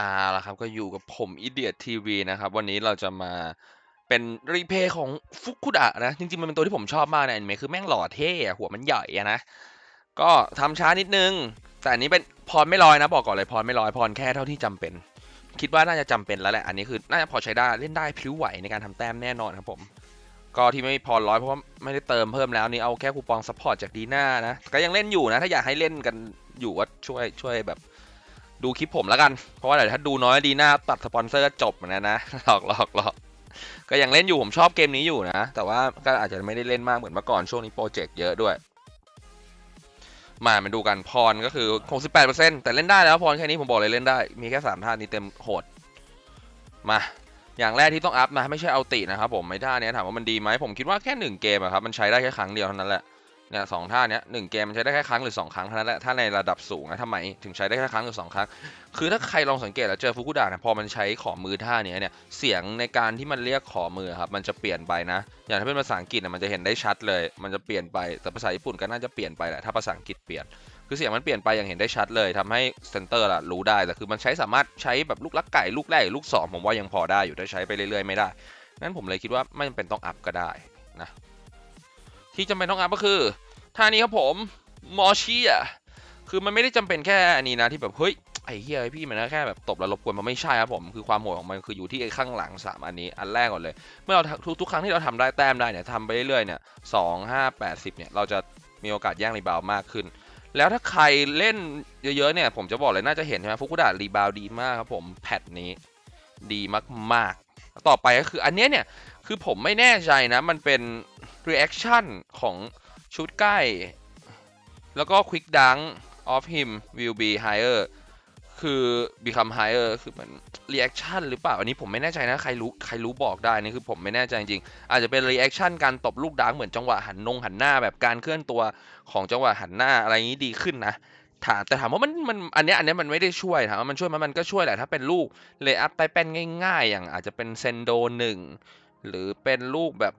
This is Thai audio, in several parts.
อ่าละครับก็อยู่กับผม Idiot TV นะครับ วันนี้เราจะมาเป็นรีเพย์ของฟุกุดะนะ จริงๆ มันเป็นตัวที่ผมชอบมากในอนิเมะคือแม่งหล่อเท่อะหัวมันใหญ่อะนะ ก็ทำช้านิดนึง แต่อันนี้เป็นพรไม่ลอยนะ บอกก่อนเลยพรไม่ลอยพรแค่เท่าที่จำเป็น คิดว่าน่าจะจำเป็นแล้วแหละ อันนี้คือน่าจะพอใช้ได้เล่นได้พลิ้วไหวในการทำแต้มแน่นอนครับผม ก็ที่ไม่พรร้อยเพราะว่าไม่ได้เติมเพิ่มแล้วนี่เอาแค่คูปองซัพพอร์ตจากดีน่านะก็ยังเล่นอยู่นะถ้าอยากให้เล่นกันอยู่ก็ช่วยช่วยแบบ ดูคลิปผมแล้วกัน เพราะว่าเดี๋ยวถ้าดูน้อยดีหน้าตัดสปอนเซอร์ก็จบเหมือนกันนะ หลอกหลอกหลอกก็ยังเล่นอยู่ผมชอบเกมนี้อยู่นะ แต่ว่าก็อาจจะไม่ได้เล่นมากเหมือนเมื่อก่อนช่วงนี้โปรเจกต์เยอะด้วย มามาดูกันพรก็คือ 68%แต่เล่นได้แล้วพรแค่นี้ผมบอกเลยเล่นได้ มีแค่3ท่านี้เต็มโหด มา อย่างแรกที่ต้องอัพนะไม่ใช่เอาตินะครับผมไม่ท่านี้ถามว่ามันดีไหมผมคิดว่าแค่หนึ่งเกมอะครับมันใช้ได้แค่ครั้งเดียวเท่านั้นแหละ เนี่ยสองท่าเนี้ยหนึ่งเกมมันใช้ได้แค่ครั้งหรือสองครั้งเท่านั้นแหละถ้าในระดับสูงนะทำไมถึงใช้ได้แค่ครั้งหรือสองครั้ง คือถ้าใครลองสังเกตแล้วเจอฟุกุดะเนี่ยพอมันใช้ขอมือท่าเนี้ยเนี่ยเสียงในการที่มันเรียกขอมือครับมันจะเปลี่ยนไปนะ อย่างถ้าเป็นภาษาอังกฤษน่ะมันจะเห็นได้ชัดเลย มันจะเปลี่ยนไปแต่ภาษาญี่ปุ่นก็น่าจะเปลี่ยนไปแหละถ้าภาษาอังกฤษเปลี่ยนคือเสียงมันเปลี่ยนไปอย่างเห็นได้ชัดเลยทำให้เซนเตอร์ล่ะรู้ได้แต่คือมันใช้สามารถใช้แบบลูกลักไก่ลูกแรกลูกสองผมว่ายังพอได้อยู่ถ้าใช้ไปเรื่อยๆไม่ได้นั้นผมเลยคิดว่าไม่จำเป็นต้องอัพก็ได้นะ ที่จำเป็นต้องอัพก็คือท่านี้ครับผมมอชีอะคือมันไม่ได้จำเป็นแค่อันนี้นะที่แบบเฮ้ยไอ้เฮียพี่มันก็แค่แบบตบแล้วรบกวนมันไม่ใช่ครับผมคือความโหดของมันคืออยู่ที่ไอ้ข้างหลังสามอันนี้อันแรกก่อนเลย เมื่อเราทุกทุกครั้งที่เราทำได้แต้มได้เนี่ยทำไปเรื่อยๆเนี่ยสองห้าแปดสิบเนี่ยเราจะมีโอกาสแย่งรีบาวมากขึ้น แล้วถ้าใครเล่นเยอะๆเนี่ยผมจะบอกเลยน่าจะเห็นใช่ไหมฟุกุดะรีบาวด์ดีมากครับผมแพทนี้ดีมากๆ ต่อไปก็คืออันเนี้ยเนี่ยคือผมไม่แน่ใจนะมันเป็น reaction ของชุดใกล้ แล้วก็ quick dunk of him will be higher คือ become higher คือมัน reaction หรือเปล่า อันนี้ผมไม่แน่ใจนะ ใครรู้ใครรู้บอกได้นี่คือผมไม่แน่ใจจริงๆอาจจะเป็น reaction การตบลูกดังเหมือนจังหวะหันนงหันหน้าแบบการเคลื่อนตัวของจังหวะหันหน้าอะไรอย่างนี้ดีขึ้นนะถามแต่ถามว่ามันมันอันเนี้ยอันเนี้ยมันไม่ได้ช่วยถามว่ามันช่วยไหมมันก็ช่วยแหละถ้าเป็นลูกเลย์อัพใต้แป้นง่าย ๆ อย่างอาจจะเป็นเซนโดหนึ่งหรือเป็นลูกแบบ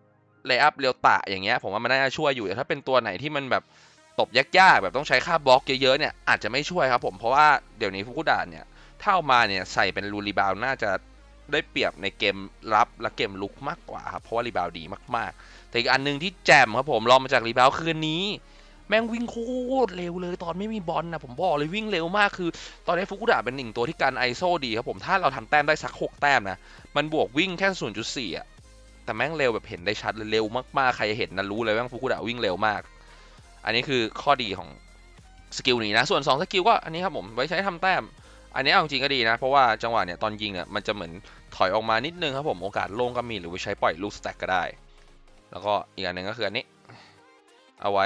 เลย์อัพเรียวตะอย่างเงี้ยผมว่ามันน่าจะช่วยอยู่แต่ถ้าเป็นตัวไหนที่มันแบบตบยากๆแบบต้องใช้ค่าบล็อกเยอะๆเนี่ยอาจจะไม่ช่วยครับผมเพราะว่าเดี๋ยวนี้ฟุกุดะเนี่ยถ้าเอามาเนี่ยใส่เป็นรูรีบาวน่าจะได้เปรียบในเกมรับและเกมลุกมากกว่าครับเพราะว่ารีบาวดีมากๆ แต่อีกอันหนึงที่แจมครับผมลองมาจากรีบาวคืนนี้ แม่งวิ่งโคตรเร็วเลยตอนไม่มีบอลนะผมบอกเลยวิ่งเร็วมากคือ ตอนนี้ฟุกุดะเป็นหนึ่งตัวที่การไอโซดีครับผมถ้าเราทำแต้มได้สัก 6 แต้มนะมันบวกวิ่งแค่ 0.4อะ แต่แม่งเร็วแบบเห็นได้ชัดเลยเร็วมากๆ ใครเห็นนะรู้เลยว่าฟุกุดะวิ่งเร็วมาก อันนี้คือข้อดีของสกิลนี้นะ ส่วน2สกิลก็อันนี้ครับผมไว้ใช้ทำแต้ม อันนี้เอาจริงก็ดีนะ เพราะว่าจังหวะเนี่ยตอนยิงเนี่ยมันจะเหมือนถอยออกมานิดนึงครับผมโอกาสโล่งก็มีหรือว่าใช้ปล่อยลูกสแต็กก็ได้ แล้วก็อีกอันหนึ่งก็คืออันนี้ เอาไว้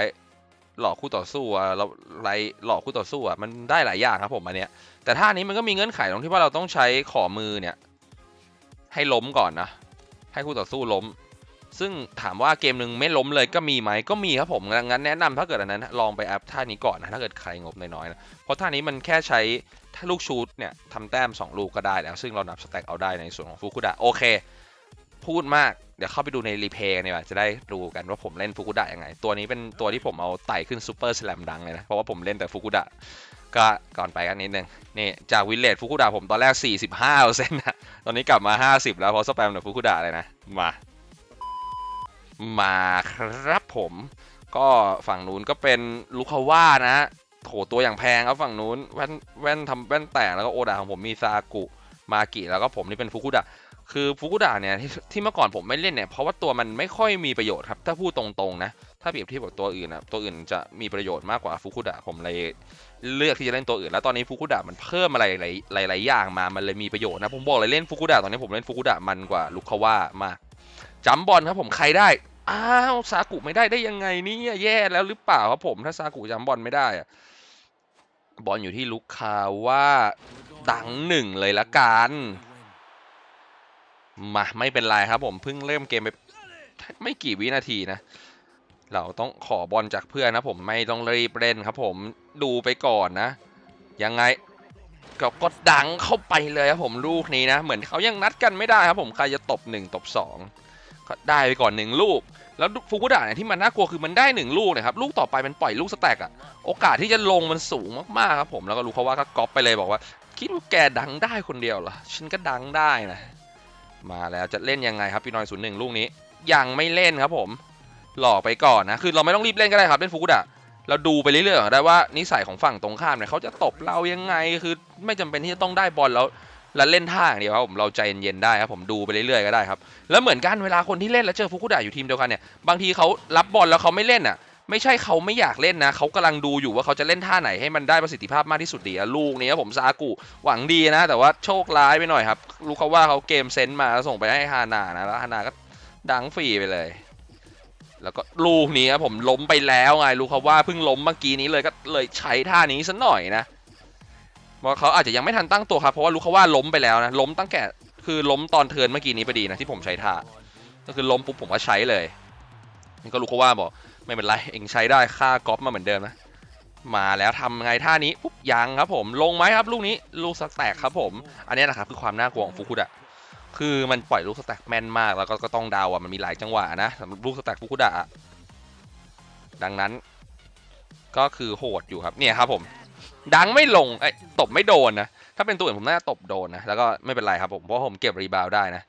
หลอกคู่ต่อสู้อะเราไล่หลอกคู่ต่อสู้อะมันได้หลายอย่างครับผมอันเนี้ยแต่ท่านี้มันก็มีเงื่อนไขตรงที่ว่าเราต้องใช้ขอมือเนี่ยให้ล้มก่อนนะ ให้คู่ต่อสู้ล้ม ซึ่งถามว่าเกมหนึ่งไม่ล้มเลยก็มีไหมก็มีครับผมงั้นแนะนำถ้าเกิดอันนั้น ลองไปแอปท่านี้ก่อนนะถ้าเกิดใครงบน้อยๆนะเพราะท่านี้มันแค่ใช้ถ้าลูกชูดเนี่ยทำแต้ม 2 ลูกก็ได้แล้ว ซึ่งเรานับสแต็กเอาได้ในส่วนของฟุกุดะโอเค พูดมากเดี๋ยวเข้าไปดูในรีเพย์กันดีกว่าจะได้ดูกันว่าผมเล่นฟุกุดะยังไง ตัวนี้เป็นตัวที่ผมเอาไต่ขึ้นซูเปอร์สแลมดังเลยนะ เพราะว่าผมเล่นแต่ฟุกุดะ ก็ก่อนไปกันนิดนึงนี่จากวิลเลจฟุกุดะผมตอนแรก 45เปอร์เซ็นต์นะตอนนี้กลับมา 50 แล้วเพราะสแปมแต่ฟุกุดะเลยนะ มา มาครับผม ก็ฝั่งนู้นก็เป็นลูคาว่านะโถตัวอย่างแพงครับฝั่งนู้นแว่นแว่นทำแว่นแตกแล้วก็โอดาของผมมีซากุมากิแล้วก็ผมนี่เป็นฟุกุดะ คือฟุกุดะเนี่ยที่ที่เมื่อก่อนผมไม่เล่นเนี่ยเพราะว่าตัวมันไม่ค่อยมีประโยชน์ครับ ถ้าพูดตรงๆนะ ถ้าเปรียบเทียบกับตัวอื่นนะตัวอื่นจะมีประโยชน์มากกว่าฟุกุดะผมเลยเลือกที่จะเล่นตัวอื่น แล้วตอนนี้ฟุกุดะมันเพิ่มอะไรหลายๆอย่างมามันเลยมีประโยชน์นะผมบอกเลยเล่นฟุกุดะตอนนี้ผมเล่นฟุกุดะมันกว่าลูคาว่ามากจัมบอลครับผมใครได้อ้าวซากุไม่ได้ได้ยังไงเนี่ยแย่แล้วหรือเปล่าครับผมถ้าซากุจำบอลไม่ได้อะบอลอยู่ที่ลูกคาว่าดังหนึ่งเลยละกัน มาไม่เป็นไรครับผมเพิ่งเริ่มเกมไปไม่กี่วินาทีนะ เราต้องขอบอลจากเพื่อนนะผมไม่ต้องรีบเล่นครับผมดูไปก่อนนะ ยังไงก็กดดังเข้าไปเลยครับผมลูกนี้นะ เหมือนเขายังนัดกันไม่ได้ครับผมใครจะตบหนึ่งตบสองก็ได้ไปก่อนหนึ่งลูก แล้วฟุกุดะเนี่ยที่มันน่ากลัวคือมันได้หนึ่งลูกนะครับลูกต่อไปมันปล่อยลูกสแต็กอะโอกาสที่จะลงมันสูงมากๆครับผมแล้วก็รู้เขาว่าก็ก๊อปไปเลยบอกว่า คิดว่าแกดังได้คนเดียวเหรอฉันก็ดังได้นะ มาแล้วจะเล่นยังไงครับพี่น้อยศูนย์หนึ่งลูกนี้ ยังไม่เล่นครับผม หลอกไปก่อนนะ คือเราไม่ต้องรีบเล่นก็ได้ครับเล่นฟุกุดะเราดูไปเรื่อยๆได้ว่านิสัยของฝั่งตรงข้ามเนี่ยเขาจะตบเรายังไงคือไม่จำเป็นที่จะต้องได้บอลแล้วแล้วเล่นท่าอย่างเดียวครับผมเราใจเย็นๆได้ครับผมดูไปเรื่อยๆก็ได้ครับแล้วเหมือนกันเวลาคนที่เล่นแล้วเจอฟุกุดะอยู่ทีมเดียวกันเนี่ยบางทีเขารับบอลแล้วเขาไม่เล่นอะ ไม่ใช่เขาไม่อยากเล่นนะ เขากำลังดูอยู่ว่าเขาจะเล่นท่าไหนให้มันได้ประสิทธิภาพมากที่สุดดีลูกนี้ครับผมซากุหวังดีนะ แต่ว่าโชคร้ายไปหน่อยครับลูกเขาว่าเขาเกมเซนต์มาแล้วส่งไปให้ฮานานะแล้วฮานาก็ดังฟรีไปเลย แล้วก็ลูกนี้ครับผมล้มไปแล้วไงลูกเขาว่าเพิ่งล้มเมื่อกี้นี้เลยก็เลยใช้ท่านี้ซะหน่อยนะเพราะเขาอาจจะยังไม่ทันตั้งตัวครับเพราะว่าลูกเขาว่าล้มไปแล้วนะล้มตั้งแต่คือล้มตอนเทินเมื่อกี้นี้พอดีนะที่ผมใช้ท่าก็คือล้มปุ๊บผมก็ใช้เลยนี่ก็ลูกเขาว่าบอก ไม่เป็นไร เองใช้ได้ค่าก๊อปมาเหมือนเดิมนะ มาแล้วทำไงท่านี้ปุ๊บยังครับผม ลงไหมครับลูกนี้ลูกสแต็กครับผม อันนี้นะครับคือความน่ากลัวของฟุกุดะคือมันปล่อยลูกสแต็กแม่นมากแล้วก็ก็ต้องดาวอะมันมีหลายจังหวะนะสำหรับลูกสแต็กฟุกุดะดังนั้น ก็คือโหดอยู่ครับเนี่ยครับผม ดังไม่ลงไอ้ตบไม่โดนนะถ้าเป็นตัวอื่นผมน่าจะตบโดนนะแล้วก็ไม่เป็นไรครับผมเพราะผมเก็บรีบาวด์ได้นะ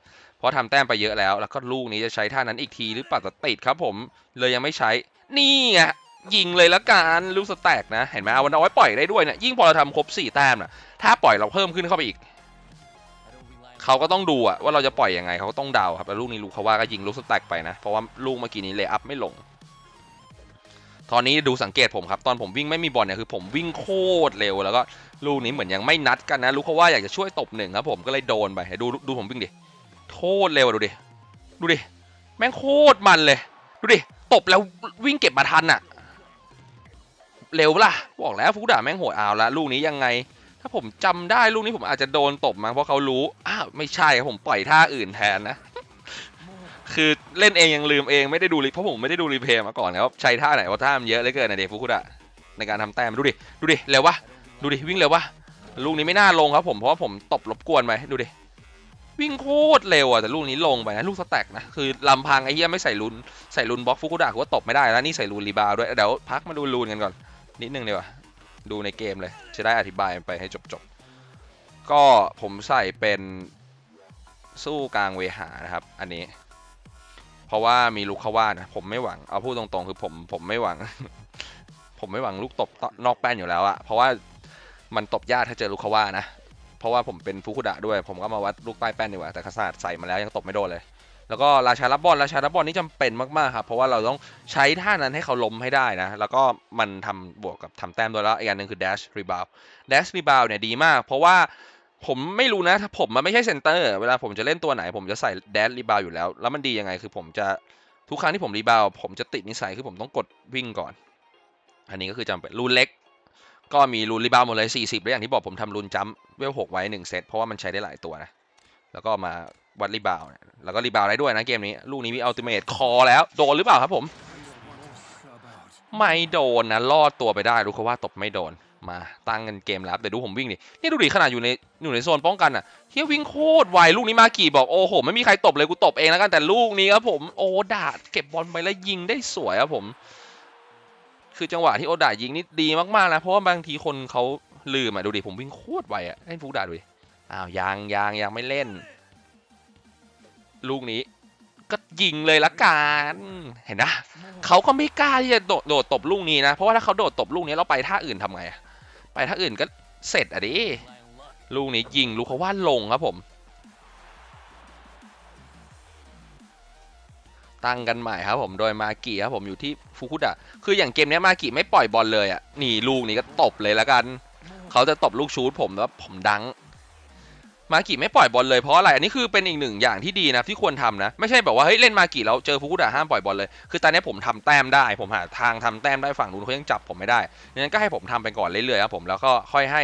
ราะทำแต้มไปเยอะแล้ว แล้วก็ลูกนี้จะใช้ท่านั้นอีกทีหรือเปล่าแต่ติดครับผม เลยยังไม่ใช้ นี่ไงยิงเลยละกันลูกสแต็กนะ เห็นไหมเอามันเอาไว้ปล่อยได้ด้วยเนี่ยยิ่งพอเราทำครบ4แต้มนะถ้าปล่อยเราเพิ่มขึ้นเข้าไปอีก เขาก็ต้องดูอะว่าเราจะปล่อยยังไงเขาก็ต้องเดาครับแล้วลูกนี้ลูกเขาว่าก็ยิงลูกสแต็กไปนะ เพราะว่าลูกเมื่อกี้นี้เลย์อัพไม่ลงตอนนี้ดูสังเกตผมครับ ตอนผมวิ่งไม่มีบอลเนี่ยคือผมวิ่งโคตรเร็วแล้วก็ลูกนี้เหมือนยังไม่นัดกันนะลูกเขาว่าอยากจะช่วยตบหนึ่งครับผมก็เลยโดนไปดูดูผมวิ่งดิ โคตรเร็วะดูดิ ดูดิ แม่งโคตรมันเลย ดูดิ ตบแล้ววิ่งเก็บมาทันอะเร็วปะล่ะ บอกแล้วฟุกดาแม่งโหดเอาละลูกนี้ยังไง ถ้าผมจำได้ลูกนี้ผมอาจจะโดนตบมั้งเพราะเขารู้ อ้าวไม่ใช่ครับผมปล่อยท่าอื่นแทนนะ คือเล่นเองยังลืมเองไม่ได้ดูรีเพราะผมไม่ได้ดูรีเพลย์มาก่อนครับใช้ท่าไหนเพราท่ามันเยอะเหลือเกินนะเดฟุกุดะในการทำแต้มดูดิ ดูดิ เร็ววะ ดูดิ วิ่งเร็ววะ ลูกนี้ไม่น่าลงครับผมเพราะว่าผมตบรบกวนไปดูดิ วิ่งโคตรเร็วอะแต่ลูกนี้ลงไปนะลูกสแต็กนะคือลำพังไอ้เหี้ยไม่ใส่ลุนใส่ลุนบล็อกฟุกุดะกูว่าตบไม่ได้แล้วนี่ใส่ลุนรีบาวด์ด้วยเดี๋ยวพักมาดูลุนกันก่อน นิดนึงดีกว่าดูในเกมเลยจะได้อธิบายไปให้จบๆก็ผมใส่เป็นสู้กลางเวหานะครับ อันนี้ เพราะว่ามีลูกเขาว่านะผมไม่หวังเอาพูดตรงๆ คือผมผมไม่หวัง ผมไม่หวังลูกตบนอกแป้นอยู่แล้วอะเพราะว่ามันตบยากถ้าเจอลูกเขาว่านะ เพราะว่าผมเป็นฟุกุดะด้วย ผมก็มาวัดลูกใต้แป้นดีกว่าแต่ขนาดใส่มาแล้วยังตบไม่โดนเลย แล้วก็ราชารับบอลราชารับบอลนี่จำเป็นมากๆครับเพราะว่าเราต้องใช้ท่านั้นให้เขาล้มให้ได้นะ แล้วก็มันทำบวกกับทำแต้มด้วยแล้วอีกอย่างหนึ่งคือ dash rebound dash rebound เนี่ยดีมาก เพราะว่าผมไม่รู้นะถ้าผมมันไม่ใช่เซนเตอร์เวลาผมจะเล่นตัวไหน ผมจะใส่ dash rebound อยู่แล้ว แล้วมันดียังไงคือผมจะทุกครั้งที่ผมรีบาวผมจะติดนิสัยคือผมต้องกดวิ่งก่อน อันนี้ก็คือจำเป็นรูนเล็ก ก็มีรูนรีบาวหมดเลย40 แล้วอย่างที่บอกผมทำรูนจัมป์เวล6ไว้1เซตเพราะว่ามันใช้ได้หลายตัวนะ แล้วก็มาวัดรีบาวเนี่ยแล้วก็รีบาวได้ด้วยนะเกมนี้ ลูกนี้มีอัลติเมทคอแล้ว โดนหรือเปล่าครับผม ไม่โดนนะรอดตัวไปได้รู้เขาว่าตบไม่โดนมาตั้งกันเกมแล้วเดี๋ยวดูผมวิ่งดินี่ดูดิขนาดอยู่ในอยู่ในโซนป้องกันอะเฮียวิ่งโคตรไวลูกนี้มากี่บอกโอ้โหไม่มีใครตบเลยกูตบเองแล้วกันแต่ลูกนี้ครับผมโอ้ดาดเก็บบอลไปแล้วยิงได้สวยครับผม คือจังหวะที่โอดายิงนี่ดีมากๆนะ เพราะว่าบางทีคนเขาลืมอะดูดิผมวิ่งโคตรไวอะให้ฟูกดาดูดิอ้าวยังยังยังไม่เล่น ลูกนี้ ก็ยิงเลยละกันเห็นนะเขาก็ไม่กล้าที่จะโดดโดดตบลูกนี้นะ เพราะว่าถ้าเขาโดดตบลูกนี้เราไปท่าอื่นทำไงอะไปท่าอื่นก็เสร็จอะดิลูกนี้ยิงลูกเขาว่าลงครับผม ตั้งกันใหม่ครับผมโดยมากิครับผมอยู่ที่ฟุกุดะคืออย่างเกมนี้มากิไม่ปล่อยบอลเลยอะหนีลูกนี้ก็ตบเลยละกัน เขาจะตบลูกชูดผมแล้วผมดังมากิไม่ปล่อยบอลเลยเพราะอะไรอันนี้คือเป็นอีกหนึ่งอย่างที่ดีนะที่ควรทำนะ ไม่ใช่แบบว่าเฮ้ยเล่นมากิแล้วเจอฟุกุดะห้ามปล่อยบอลเลยคือตอนนี้ผมทำแต้มได้ ผมหาทางทำแต้มได้ฝั่งนู้นเขายังจับผมไม่ได้ดังนั้นก็ให้ผมทำไปก่อนเรื่อยๆครับผมแล้วก็ค่อยให้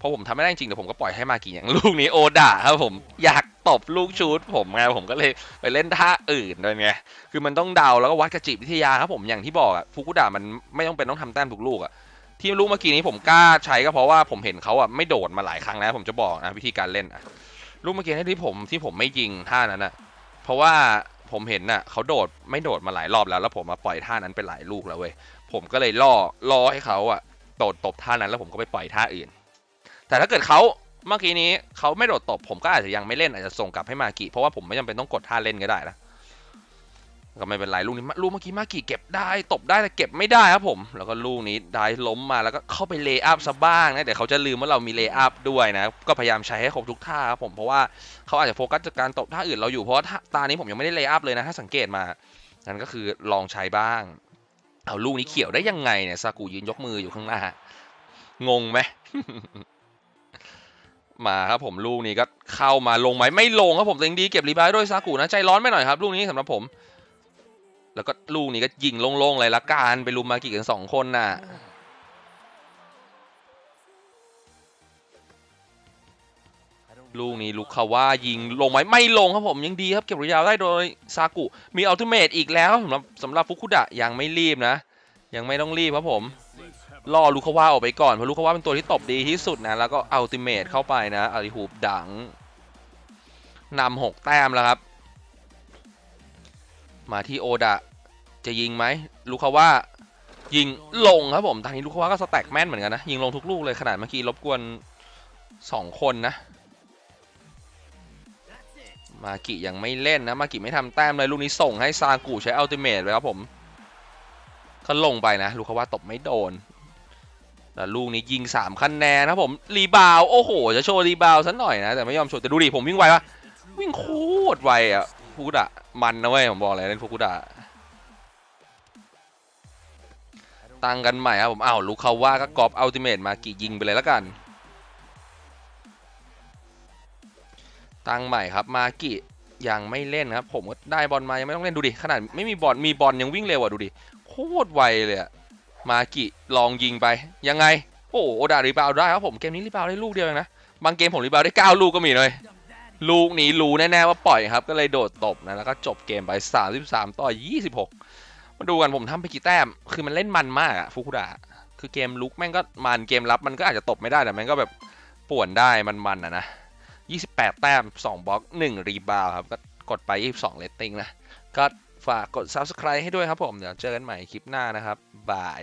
พอผมทำไม่ได้จริงเดี๋ยวผมก็ปล่อยให้มากิอย่างลูกนี้โอดะครับผมอยาก ตบลูกชูดผมไงผมก็เลยไปเล่นท่าอื่นด้วยไงคือมันต้องเดาแล้วก็วัดกระจิตวิทยาครับผมอย่างที่บอกอะฟุกุดะมันไม่ต้องเป็นต้องทำแต้มทุกลูกอะที่ลูกเมื่อกี้นี้ผมกล้าใช้ก็เพราะว่าผมเห็นเขาอะไม่โดดมาหลายครั้งแล้วผมจะบอกนะวิธีการเล่นอะลูกเมื่อกี้ที่ผมที่ผมไม่ยิงท่านั้นอะเพราะว่าผมเห็นน่ะเขาโดดไม่โดดมาหลายรอบแล้ว แล้วผมมาปล่อยท่านั้นไปหลายลูกแล้วเว้ยผมก็เลยล่อล่อให้เขาอะโดดตบท่านั้นแล้วผมก็ไปปล่อยท่าอื่น แต่ถ้าเกิดเขา เมื่อกี้นี้เขาไม่โดดตบผมก็อาจจะยังไม่เล่นอาจจะส่งกลับให้มากิเพราะว่าผมไม่จำเป็นต้องกดท่าเล่นก็ได้นะก็ไม่เป็นไรลูกนี้ลูกเมื่อกี้มากิเก็บได้ ตบได้แต่เก็บไม่ได้ครับผม แล้วก็ลูกนี้ได้ล้มมาแล้วก็เข้าไปเลย์อัพซะบ้างนะเดี๋ยวเขาจะลืมว่าเรามีเลย์อัพด้วยนะก็พยายามใช้ให้ครบทุกท่าครับผมเพราะว่าเขาอาจจะโฟกัสจากการตบท่าอื่นเราอยู่เพราะว่าท่าตานี้ผมยังไม่ได้เลย์อัพเลยนะถ้าสังเกตมานั่นก็คือลองใช้บ้างเอาลูกนี้เขียวได้ยังไงเนี่ยซากุยืนยกมืออยู่ข้างหน้างงไหม มาครับผมลูกนี้ก็เข้ามาลงไหมไม่ลงครับผมแต่ยังดีเก็บรีบาวด์ด้วยซากุนะใจร้อนไปหน่อยครับลูกนี้สำหรับผม แล้วก็ลูกนี้ก็ยิงโล่งๆเลยละกันไปลุมมากี่กันสองคนน่ะลูกนี้ลูกคาว่ายิงลงไหมไม่ลงครับผมยังดีครับเก็บระยะได้โดยซากุ มีอัลติเมทอีกแล้วสำหรับสำหรับฟุคุดะยังไม่รีบนะ ยังไม่ต้องรีบครับผม รอลูกคาว่าออกไปก่อนเพราะลูกคาว่าเป็นตัวที่ตบดีที่สุดนะแล้วก็อัลติเมทเข้าไปนะอาริฮูปดังนำหกแต้มแล้วครับ มาที่โอดะจะยิงไหมลูกคาว่ายิงลงครับผมทางนี้ลูกคาว่าก็สแต็กแม่นเหมือนกันนะยิงลงทุกลูกเลยขนาดเมื่อกี้รบกวนสองคนนะมากิยังไม่เล่นนะ มากิไม่ทำแต้มเลยลูกนี้ส่งให้ซากุใช้อัลติเมทไปครับผม ก็ลงไปนะ ลูกคาว่าตบไม่โดน แล้วลูกนี้ยิง3คะแนนนะผมรีบาวโอ้โห จะโชว์รีบาวด์ซะหน่อยนะ แต่ไม่ยอมโชว์แต่ดูดิผมวิ่งไวปะวิ่งโคตรไวอะฟูกุดะมันนะเว้ยผมบอกเลยเล่นฟูกุดะตั้งกันใหม่ครับผมอ้าวลูกเขาว่าก็กรอบอัลติเมทมากี่ยิงไปเลยแล้วกันตั้งใหม่ครับมากิยังไม่เล่นครับ ผมก็ได้บอลมายังไม่ต้องเล่นดูดิขนาดไม่มีบอลมีบอลยังวิ่งเร็วอะดูดิโคตรไวเลยอะ มากิลองยิงไปยังไง โอ้โอดารีบาวได้ครับผมเกมนี้รีบาวได้ลูกเดียวเองนะบางเกมผมรีบาวด์ได้9ลูกก็มีเลยลูกนี้รู้แน่ๆว่าปล่อยครับก็เลยโดดตบนะแล้วก็จบเกมไป33ต่อ26 มาดูกันผมทำไปกี่แต้ม คือมันเล่นมันมากอะฟุกุดะคือเกมลุกแม่งก็มันเกมรับมันก็อาจจะตบไม่ได้แต่แม่งก็แบบป่วนได้มันๆอะนะ28 แต้ม 2บล็อก 1 รีบาวครับก็กดไป 22เลตติ้งนะก็ ฝากกด subscribe ให้ด้วยครับผม เดี๋ยวเจอกันใหม่คลิปหน้านะครับบาย